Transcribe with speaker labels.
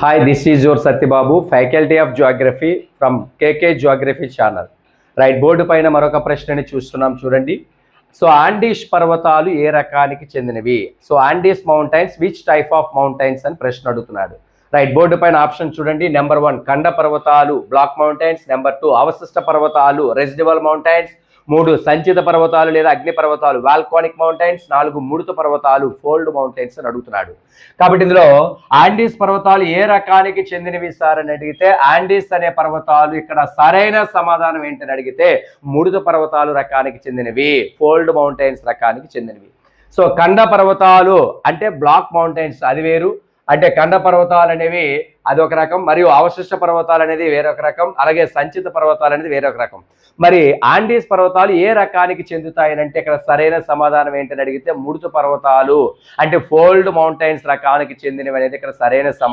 Speaker 1: Hi this is your Satyababu faculty of geography from KK geography channel right board పైన మరొక ప్రశ్నని చూస్తున్నాం చూడండి. సో ఆండీష్ పర్వతాలు ఏ రకానికి చెందినవి? So Andes mountains which type of mountains అని ప్రశ్న అడుగుతున్నాడు. రైట్ బోర్డు పైన ఆప్షన్ చూడండి. నెంబర్ వన్ కండ పర్వతాలు బ్లాక్ మౌంటైన్స్ నెంబర్ టూ అవశిష్ట పర్వతాలు రెసిడివల్ మౌంటైన్స్ మూడు సంచిత పర్వతాలు లేదా అగ్ని పర్వతాలు వాల్కానిక్ మౌంటైన్స్ నాలుగు ముడుత పర్వతాలు ఫోల్డ్ మౌంటైన్స్ అని అడుగుతున్నాడు. కాబట్టి ఇందులో ఆండీస్ పర్వతాలు ఏ రకానికి చెందినవి సార్ అని అడిగితే ఆండీస్ అనే పర్వతాలు ఇక్కడ సరైన సమాధానం ఏంటని అడిగితే ముడుత పర్వతాలు రకానికి చెందినవి ఫోల్డ్ మౌంటైన్స్ రకానికి చెందినవి. సో కండ పర్వతాలు అంటే బ్లాక్ మౌంటైన్స్ అది వేరు. అంటే కండ పర్వతాలు అనేవి అది ఒక రకం మరియు అవశిష్ట పర్వతాలు అనేది వేరొక రకం అలాగే సంచిత పర్వతాలు అనేది వేరొక రకం. మరి ఆండీస్ పర్వతాలు ఏ రకానికి చెందుతాయనంటే ఇక్కడ సరైన సమాధానం ఏంటని అడిగితే ముడుతు పర్వతాలు అంటే ఫోల్డ్ మౌంటైన్స్ రకానికి చెందినవి అనేది ఇక్కడ సరైన సమాధానం